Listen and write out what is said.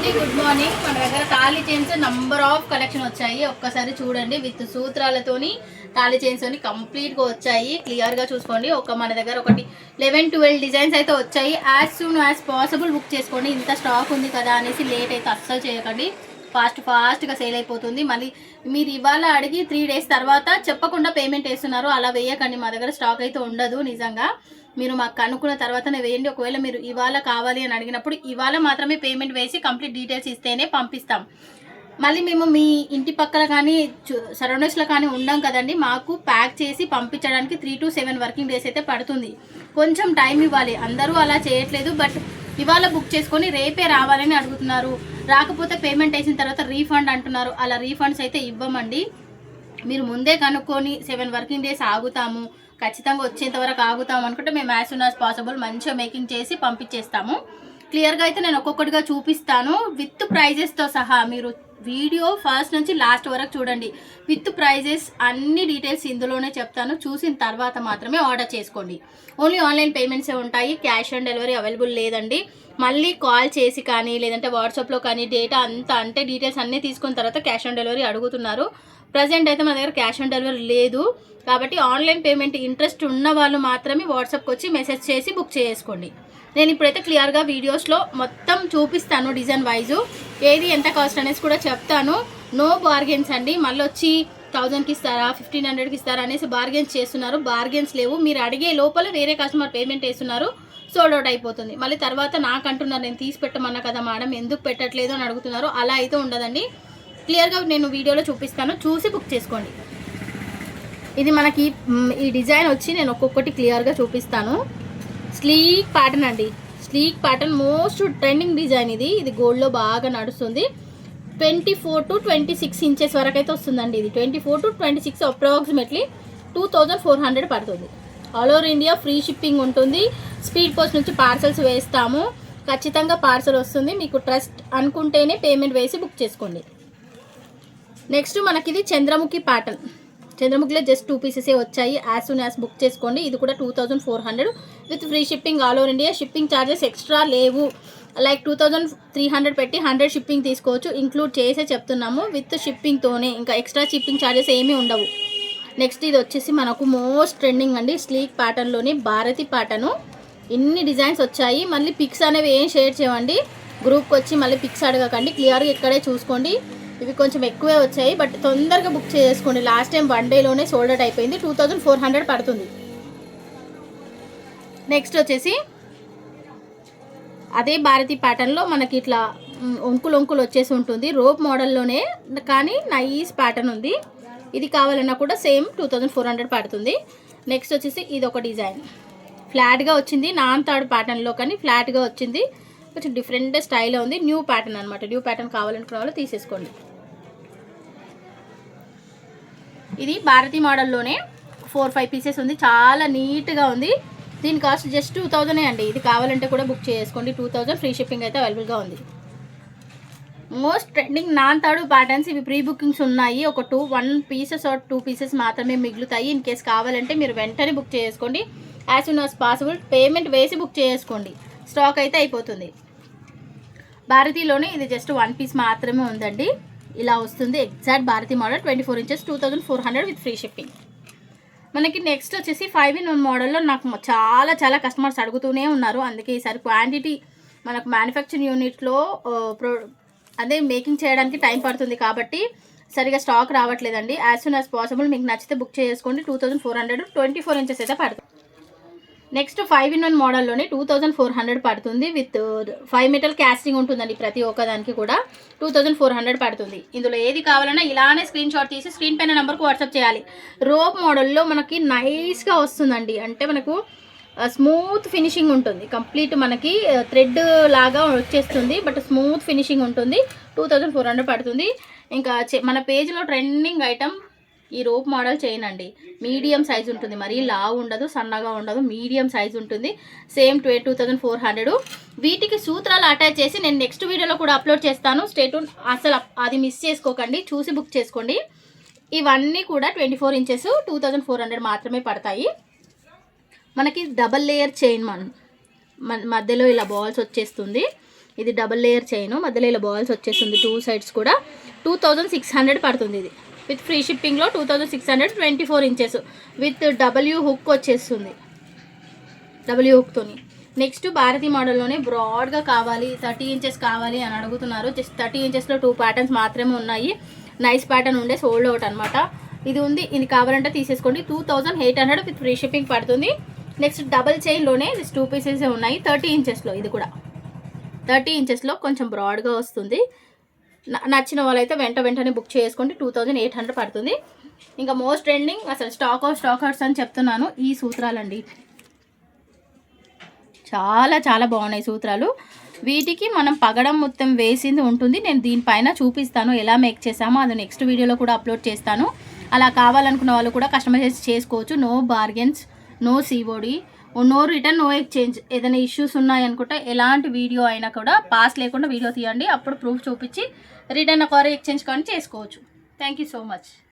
అండి good morning మన దగ్గర తాళి చైన్స్ నంబర్ ఆఫ్ కలెక్షన్ వచ్చాయి. ఒక్కసారి చూడండి విత్ సూత్రాలతోని తాళి చైన్స్ అని కంప్లీట్గా వచ్చాయి. క్లియర్గా చూసుకోండి. ఒక మన దగ్గర ఒకటి లెవెన్ ట్వెల్వ్ డిజైన్స్ అయితే వచ్చాయి. As soon as possible book చేసుకోండి. ఇంత స్టాక్ ఉంది కదా అనేసి లేట్ అయితే అస్సలు చేయకండి. ఫాస్ట్ ఫాస్ట్గా సేల్ అయిపోతుంది. మళ్ళీ మీరు ఇవాళ అడిగి త్రీ డేస్ తర్వాత చెప్పకుండా పేమెంట్ వేస్తున్నారు. అలా వేయకండి మా దగ్గర స్టాక్ అయితే ఉండదు నిజంగా. మీరు మాకు కనుక్కున్న తర్వాతనే వేయండి. ఒకవేళ మీరు ఇవాళ కావాలి అని అడిగినప్పుడు ఇవాళ మాత్రమే పేమెంట్ వేసి కంప్లీట్ డీటెయిల్స్ ఇస్తేనే పంపిస్తాం. మళ్ళీ మేము మీ ఇంటి పక్కల కానీ సరౌండింగ్స్లో కానీ ఉండం కదండి. మాకు ప్యాక్ చేసి పంపించడానికి three to seven working days అయితే పడుతుంది. కొంచెం టైం ఇవ్వాలి. అందరూ అలా చేయట్లేదు. బట్ ఇవాళ బుక్ చేసుకొని రేపే రావాలని అడుగుతున్నారు. రాకపోతే పేమెంట్ వేసిన తర్వాత రీఫండ్ అంటున్నారు. అలా రీఫండ్స్ అయితే ఇవ్వమండి. మీరు ముందే కనుక్కొని సెవెన్ వర్కింగ్ డేస్ ఆగుతాము. ఖచ్చితంగా వచ్చేంత వరకు ఆగుతాము అనుకుంటే మేము యాజ్ సూన్ యాజ్ పాసిబుల్ మంచిగా మేకింగ్ చేసి పంపించేస్తాము. క్లియర్గా అయితే నేను ఒక్కొక్కటిగా చూపిస్తాను. విత్ ప్రైజెస్తో సహా మీరు వీడియో ఫస్ట్ నుంచి లాస్ట్ వరకు చూడండి. విత్ ప్రైజెస్ అన్ని డీటెయిల్స్ ఇందులోనే చెప్తాను. చూసిన తర్వాత మాత్రమే ఆర్డర్ చేసుకోండి. ఓన్లీ ఆన్లైన్ పేమెంట్సే ఉంటాయి. క్యాష్ ఆన్ డెలివరీ అవైలబుల్ లేదండి. మళ్ళీ కాల్ చేసి కానీ లేదంటే వాట్సాప్లో కానీ డేటా అంతా అంటే డీటెయిల్స్ అన్నీ తీసుకున్న తర్వాత క్యాష్ ఆన్ డెలివరీ అడుగుతున్నారు. ప్రజెంట్ అయితే మన దగ్గర క్యాష్ ఆన్ డెలివరీ లేదు. కాబట్టి ఆన్లైన్ పేమెంట్ ఇంట్రెస్ట్ ఉన్న వాళ్ళు మాత్రమే వాట్సాప్కి వచ్చి మెసేజ్ చేసి బుక్ చేసుకోండి. నేను ఇప్పుడైతే క్లియర్గా వీడియోస్లో మొత్తం చూపిస్తాను డిజైన్ వైజు. ఏది ఎంత కాస్ట్ అనేసి కూడా చెప్తాను. నో బార్గెన్స్ అండి. మళ్ళీ వచ్చి థౌజండ్కి ఇస్తారా ఫిఫ్టీన్ హండ్రెడ్కి ఇస్తారా అనేసి బార్గెన్స్ చేస్తున్నారు. బార్గెన్స్ లేవు. మీరు అడిగే లోపల వేరే కస్టమర్ పేమెంట్ వేస్తున్నారు. సోల్డ్ అవుట్ అయిపోతుంది. మళ్ళీ తర్వాత నాకు అంటున్నారు నేను తీసి పెట్టమన్నా కదా మేడం ఎందుకు పెట్టట్లేదు అని అడుగుతున్నారు. అలా అయితే ఉండదండి. క్లియర్గా నేను వీడియోలో చూపిస్తాను. చూసి బుక్ చేసుకోండి. ఇది మనకి ఈ డిజైన్ వచ్చి నేను ఒక్కొక్కటి క్లియర్గా చూపిస్తాను. స్లీక్ ప్యాటర్న్ అండి. Sleek pattern most trending design ఇది. ఇది గోల్డ్లో బాగా నడుస్తుంది. Twenty four to twenty six inches వరకు అయితే వస్తుందండి ఇది. Twenty four to twenty six approximately two thousand four hundred పడుతుంది. All over India free shipping ఉంటుంది. స్పీడ్ పోస్ట్ నుంచి పార్సల్స్ వేస్తాము. ఖచ్చితంగా పార్సల్ వస్తుంది. మీకు ట్రస్ట్ అనుకుంటేనే పేమెంట్ వేసి బుక్ చేసుకోండి. నెక్స్ట్ మనకి ఇది చంద్రముఖి ప్యాటర్న్. చంద్రముఖిలో జస్ట్ టూ పీసెసే వచ్చాయి. యాజ్ సూన్ యాజ్ బుక్ చేసుకోండి. ఇది కూడా two thousand four hundred with free shipping all over India. Shipping charges extra లేవు. Like two thousand three hundred పెట్టి హండ్రెడ్ షిప్పింగ్ తీసుకోవచ్చు. ఇంక్లూడ్ చేసే చెప్తున్నాము. విత్ షిప్పింగ్తోనే ఇంకా ఎక్స్ట్రా షిప్పింగ్ ఛార్జెస్ ఏమీ ఉండవు. నెక్స్ట్ ఇది వచ్చేసి మనకు మోస్ట్ ట్రెండింగ్ అండి. స్లీక్ ప్యాటర్న్లోని భారతి ప్యాటర్ను. ఇన్ని డిజైన్స్ వచ్చాయి. మళ్ళీ పిక్స్ అనేవి ఏం షేర్ చేయండి గ్రూప్కి వచ్చి మళ్ళీ పిక్స్ అడగకండి. క్లియర్గా ఇక్కడే చూసుకోండి. ఇవి కొంచెం ఎక్కువే వచ్చాయి. బట్ తొందరగా బుక్ చేసుకోండి. లాస్ట్ టైం వన్ డేలోనే సోల్డ్ అవుట్ అయిపోయింది. టూ థౌజండ్ ఫోర్ హండ్రెడ్ పడుతుంది. నెక్స్ట్ వచ్చేసి అదే భారతి ప్యాటర్న్లో మనకి ఇట్లా ఒంకులు ఒంకులు వచ్చేసి ఉంటుంది. రోప్ మోడల్లోనే కానీ నైస్ ప్యాటర్న్ ఉంది. ఇది కావాలన్నా కూడా same two thousand four hundred పడుతుంది. నెక్స్ట్ వచ్చేసి ఇది ఒక డిజైన్. ఫ్లాట్గా వచ్చింది. నాన్ థర్డ్ ప్యాటర్న్లో కానీ ఫ్లాట్గా వచ్చింది. కొంచెం డిఫరెంట్ స్టైల్లో ఉంది. న్యూ ప్యాటర్న్ అనమాట న్యూ ప్యాటర్న్ కావాలనుకున్న వాళ్ళు తీసేసుకోండి. ఇది భారతి మోడల్లోనే ఫోర్ ఫైవ్ పీసెస్ ఉంది. చాలా నీట్గా ఉంది. దీని కాస్ట్ జస్ట్ టూ థౌజండే అండి. ఇది కావాలంటే కూడా బుక్ చేసుకోండి. టూ థౌజండ్ ఫ్రీ షిప్పింగ్ అయితే అవైలబుల్గా ఉంది. Most trending non third patterns ఇవి ప్రీ బుకింగ్స్ ఉన్నాయి. ఒక two one pieces or two pieces మాత్రమే మిగులుతాయి. ఇన్ కేస్ కావాలంటే మీరు వెంటనే బుక్ చేసుకోండి. As soon as possible payment వేసి బుక్ చేసుకోండి. స్టాక్ అయితే అయిపోతుంది. భారతీలోనే ఇది జస్ట్ వన్ పీస్ మాత్రమే ఉందండి. ఇలా వస్తుంది. Exact Bharati model twenty four inches two thousand four hundred with free shipping. మనకి నెక్స్ట్ వచ్చేసి ఫైవ్ ఇన్ వన్ మోడల్లో నాకు చాలా చాలా కస్టమర్స్ అడుగుతూనే ఉన్నారు. అందుకే ఈసారి క్వాంటిటీ మనకు మ్యానుఫ్యాక్చరింగ్ యూనిట్లో ప్రో అదే మేకింగ్ చేయడానికి టైం పడుతుంది కాబట్టి సరిగా స్టాక్ రావట్లేదండి. యాజ్ సూన్ యాజ్ పాసిబుల్ మీకు నచ్చితే బుక్ చేసుకోండి. Two thousand four hundred twenty four inches అయితే పడుతుంది. నెక్స్ట్ ఫైవ్ ఇన్ వన్ మోడల్లోనే టూ థౌజండ్ ఫోర్ హండ్రెడ్ పడుతుంది విత్ ఫైవ్ మీటర్ క్యాస్టింగ్ ఉంటుందండి ప్రతి ఒక్కదానికి కూడా. టూ థౌజండ్ ఫోర్ హండ్రెడ్ పడుతుంది. ఇందులో ఏది కావాలన్నా ఇలానే స్క్రీన్ షాట్ తీసి స్క్రీన్ పైన నెంబర్కి వాట్సాప్ చేయాలి. రోప్ మోడల్లో మనకి నైస్గా వస్తుందండి. అంటే మనకు స్మూత్ ఫినిషింగ్ ఉంటుంది. కంప్లీట్ మనకి థ్రెడ్ లాగా వచ్చేస్తుంది బట్ స్మూత్ ఫినిషింగ్ ఉంటుంది. టూ థౌజండ్ ఫోర్ హండ్రెడ్ పడుతుంది. ఇంకా మన పేజ్లో ట్రెండింగ్ ఐటమ్ ఈ రోప్ మోడల్ చైన్ అండి మీడియం సైజ్ ఉంటుంది. మరీ లావు ఉండదు సన్నగా ఉండదు. మీడియం సైజ్ ఉంటుంది. సేమ్ ట్వే టూ థౌజండ్ ఫోర్ హండ్రెడ్. వీటికి సూత్రాలు అటాచ్ చేసి నేను నెక్స్ట్ వీడియోలో కూడా అప్లోడ్ చేస్తాను. స్టేటూన్ అసలు అది మిస్ చేసుకోకండి. చూసి బుక్ చేసుకోండి. ఇవన్నీ కూడా twenty four inches two thousand four hundred మాత్రమే పడతాయి. మనకి డబల్ లేయర్ చైన్ మన- మధ్యలో ఇలా బాల్స్ వచ్చేస్తుంది. ఇది డబల్ లేయర్ చైన్. మధ్యలో ఇలా బాల్స్ వచ్చేస్తుంది. టూ సైడ్స్ కూడా. టూ థౌజండ్ సిక్స్ హండ్రెడ్ పడుతుంది ఇది. విత్ ఫ్రీ షిప్పింగ్లో two thousand six hundred twenty four inches with W hook వచ్చేస్తుంది. డబ్ల్యూ హుక్తోని నెక్స్ట్ భారతి మోడల్లోనే బ్రాడ్గా కావాలి థర్టీ ఇంచెస్ కావాలి అని అడుగుతున్నారు. జస్ట్ థర్టీ ఇంచెస్లో టూ ప్యాటర్న్స్ మాత్రమే ఉన్నాయి. నైస్ ప్యాటర్న్ ఉండే సోల్డ్ అవుట్ అనమాట ఇది ఉంది ఇది కావాలంటే తీసేసుకోండి. Two thousand eight hundred with free shipping పడుతుంది. నెక్స్ట్ డబల్ చైన్లోనే టూ పీసెస్ ఉన్నాయి థర్టీ ఇంచెస్లో ఇది కూడా. థర్టీ ఇంచెస్లో కొంచెం బ్రాడ్గా వస్తుంది. నచ్చిన వాళ్ళైతే వెంట వెంటనే బుక్ చేసుకోండి. టూ థౌజండ్ ఎయిట్ హండ్రెడ్ పడుతుంది. ఇంకా మోస్ట్ ట్రెండింగ్ అసలు స్టాక్ ఆఫ్ స్టాక్ అని చెప్తున్నాను. ఈ సూత్రాలండి. చాలా చాలా బాగున్నాయి సూత్రాలు. వీటికి మనం పగడం మొత్తం వేసింది ఉంటుంది. నేను దీనిపైన చూపిస్తాను ఎలా మేక్ చేసామో అది నెక్స్ట్ వీడియోలో కూడా అప్లోడ్ చేస్తాను. అలా కావాలనుకున్న వాళ్ళు కూడా కస్టమైజ్ చేసుకోవచ్చు. No bargains no COD no return no exchange. ఏదైనా ఇష్యూస్ ఉన్నాయనుకుంటే ఎలాంటి వీడియో అయినా కూడా పాస్ లేకుండా వీడియో తీయండి. అప్పుడు ప్రూఫ్ చూపించి రిటర్న్ ఒక ఎక్స్చేంజ్ కానీ చేసుకోవచ్చు. Thank you so much